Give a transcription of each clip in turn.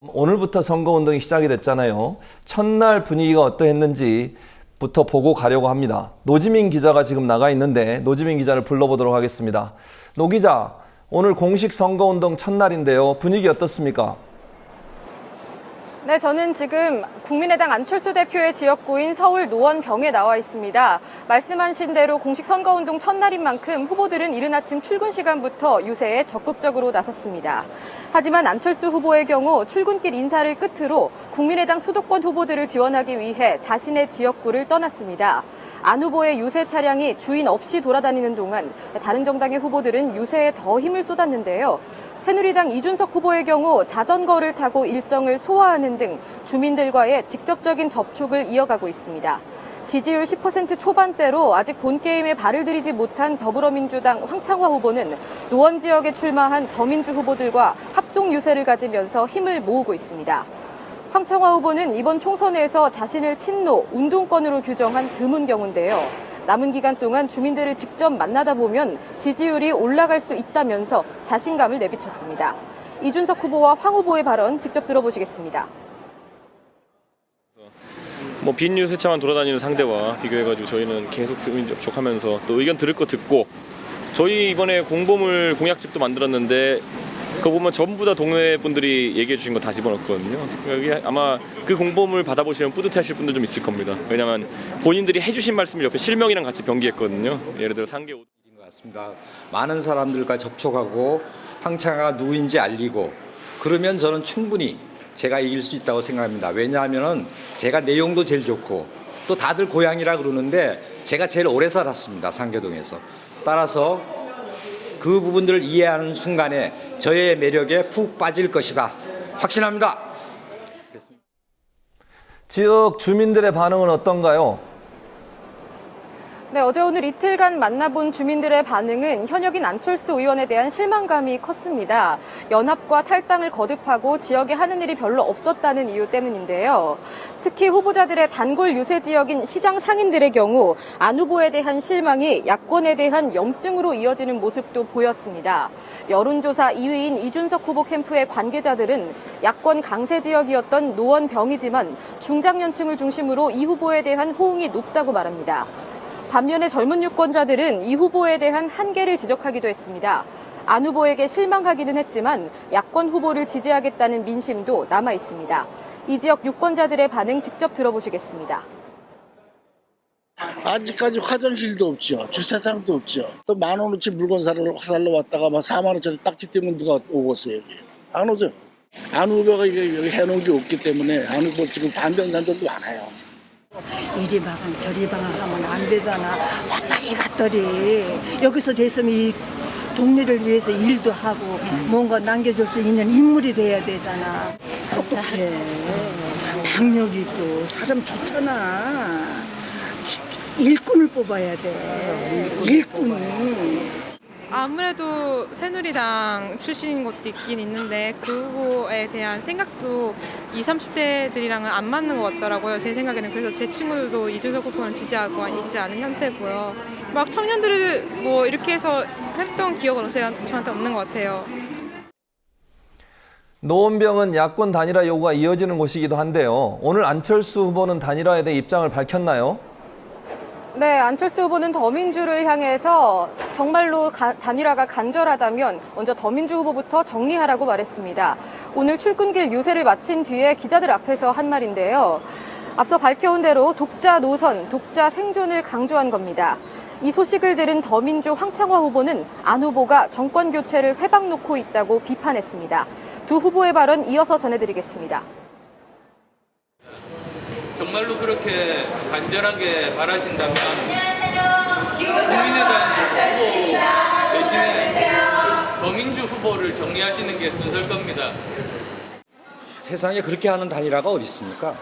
오늘부터 선거운동이 시작이 됐잖아요. 첫날 분위기가 어떠했는지부터 보고 가려고 합니다. 노지민 기자가 지금 나가 있는데 노지민 기자를 불러보도록 하겠습니다. 노 기자, 오늘 공식 선거운동 첫날인데요. 분위기 어떻습니까? 네, 저는 지금 국민의당 안철수 대표의 지역구인 서울 노원병에 나와 있습니다. 말씀하신 대로 공식 선거운동 첫날인 만큼 후보들은 이른 아침 출근 시간부터 유세에 적극적으로 나섰습니다. 하지만 안철수 후보의 경우 출근길 인사를 끝으로 국민의당 수도권 후보들을 지원하기 위해 자신의 지역구를 떠났습니다. 안 후보의 유세 차량이 주인 없이 돌아다니는 동안 다른 정당의 후보들은 유세에 더 힘을 쏟았는데요. 새누리당 이준석 후보의 경우 자전거를 타고 일정을 소화하는 등 주민들과의 직접적인 접촉을 이어가고 있습니다. 지지율 10% 초반대로 아직 본 게임에 발을 들이지 못한 더불어민주당 황창화 후보는 노원 지역에 출마한 더민주 후보들과 합동 유세를 가지면서 힘을 모으고 있습니다. 황창화 후보는 이번 총선에서 자신을 친노, 운동권으로 규정한 드문 경우인데요. 남은 기간 동안 주민들을 직접 만나다 보면 지지율이 올라갈 수 있다면서 자신감을 내비쳤습니다. 이준석 후보와 황 후보의 발언 직접 들어보시겠습니다. 뭐 빈 유세차만 돌아다니는 상대와 비교해가지고 저희는 계속 주민 접촉하면서 또 의견 들을 거 듣고 저희 이번에 공보물 공약집도 만들었는데 그거 보면 전부 다 동네 분들이 얘기해 주신 거 다 집어넣었거든요. 여기 아마 그 공보물 받아보시면 뿌듯해하실 분들 좀 있을 겁니다. 왜냐면 본인들이 해주신 말씀을 옆에 실명이랑 같이 병기했거든요. 예를 들어 상계 오- 일인 것 같습니다. 많은 사람들과 접촉하고 황창가 누구인지 알리고 그러면 저는 충분히 제가 이길 수 있다고 생각합니다. 왜냐하면은 제가 내용도 제일 좋고 또 다들 고향이라 그러는데 제가 제일 오래 살았습니다. 상계동에서. 따라서 그 부분들을 이해하는 순간에 저의 매력에 푹 빠질 것이다. 확신합니다. 지역 주민들의 반응은 어떤가요? 네, 어제 오늘 이틀간 만나본 주민들의 반응은 현역인 안철수 의원에 대한 실망감이 컸습니다. 연합과 탈당을 거듭하고 지역에 하는 일이 별로 없었다는 이유 때문인데요. 특히 후보자들의 단골 유세 지역인 시장 상인들의 경우 안 후보에 대한 실망이 야권에 대한 염증으로 이어지는 모습도 보였습니다. 여론조사 2위인 이준석 후보 캠프의 관계자들은 야권 강세 지역이었던 노원병이지만 중장년층을 중심으로 이 후보에 대한 호응이 높다고 말합니다. 반면에 젊은 유권자들은 이 후보에 대한 한계를 지적하기도 했습니다. 안 후보에게 실망하기는 했지만 야권 후보를 지지하겠다는 민심도 남아 있습니다. 이 지역 유권자들의 반응 직접 들어보시겠습니다. 아직까지 화장실도 없죠. 주차장도 없죠. 또 만 원어치 물건 사러 사러 왔다가 막 4만 원짜리 딱지 때문에 누가 오고 있어요 여기. 안 오죠. 안 후보가 이게 여기 해놓은 게 없기 때문에 안 후보 지금 반대하는 사람들도 많아요. 이리 방황 저리 방황하면 안 되잖아. 왔다리 갔다리 여기서 됐으면 이 동네를 위해서 일도 하고 뭔가 남겨줄 수 있는 인물이 돼야 되잖아. 어떡해. 박력 있고 사람 좋잖아. 일꾼을 뽑아야 돼. 일꾼. 아무래도 새누리당 출신인 것도 있긴 있는데 그 후보에 대한 생각도 20, 30대들이랑은 안 맞는 것 같더라고요. 제 생각에는 그래서 제 친구들도 이준석 후보는 지지하고 있지 않은 형태고요. 막 청년들을 뭐 이렇게 해서 했던 기억은 제- 저한테 없는 것 같아요. 노원병은 야권 단일화 요구가 이어지는 곳이기도 한데요. 오늘 안철수 후보는 단일화에 대해 입장을 밝혔나요? 네, 안철수 후보는 더민주를 향해서 정말로 가- 단일화가 간절하다면 먼저 더민주 후보부터 정리하라고 말했습니다. 오늘 출근길 유세를 마친 뒤에 기자들 앞에서 한 말인데요. 앞서 밝혀온 대로 독자 노선, 독자 생존을 강조한 겁니다. 이 소식을 들은 더민주 황창화 후보는 안 후보가 정권 교체를 회방 놓고 있다고 비판했습니다. 두 후보의 발언 이어서 전해드리겠습니다. 정말로 그렇게 간절하게 바라신다면 국민의당 후보 대신에 더민주 후보를 정리하시는 게 순서일 겁니다. 세상에 그렇게 하는 단일화가 어디 있습니까?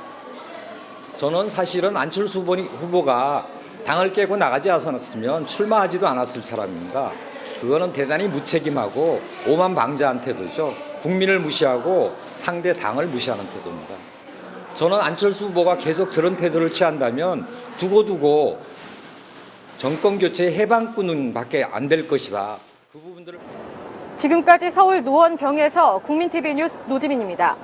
저는 사실은 안철수 후보가 당을 깨고 나가지 않았으면 출마하지도 않았을 사람입니다. 그거는 대단히 무책임하고 오만방자한 태도죠. 국민을 무시하고 상대 당을 무시하는 태도입니다. 저는 안철수 후보가 계속 저런 태도를 취한다면 두고두고 정권 교체 해방꾼은 밖에 안 될 것이다. 그 부분들을 지금까지 서울 노원병에서 국민TV 뉴스 노지민입니다.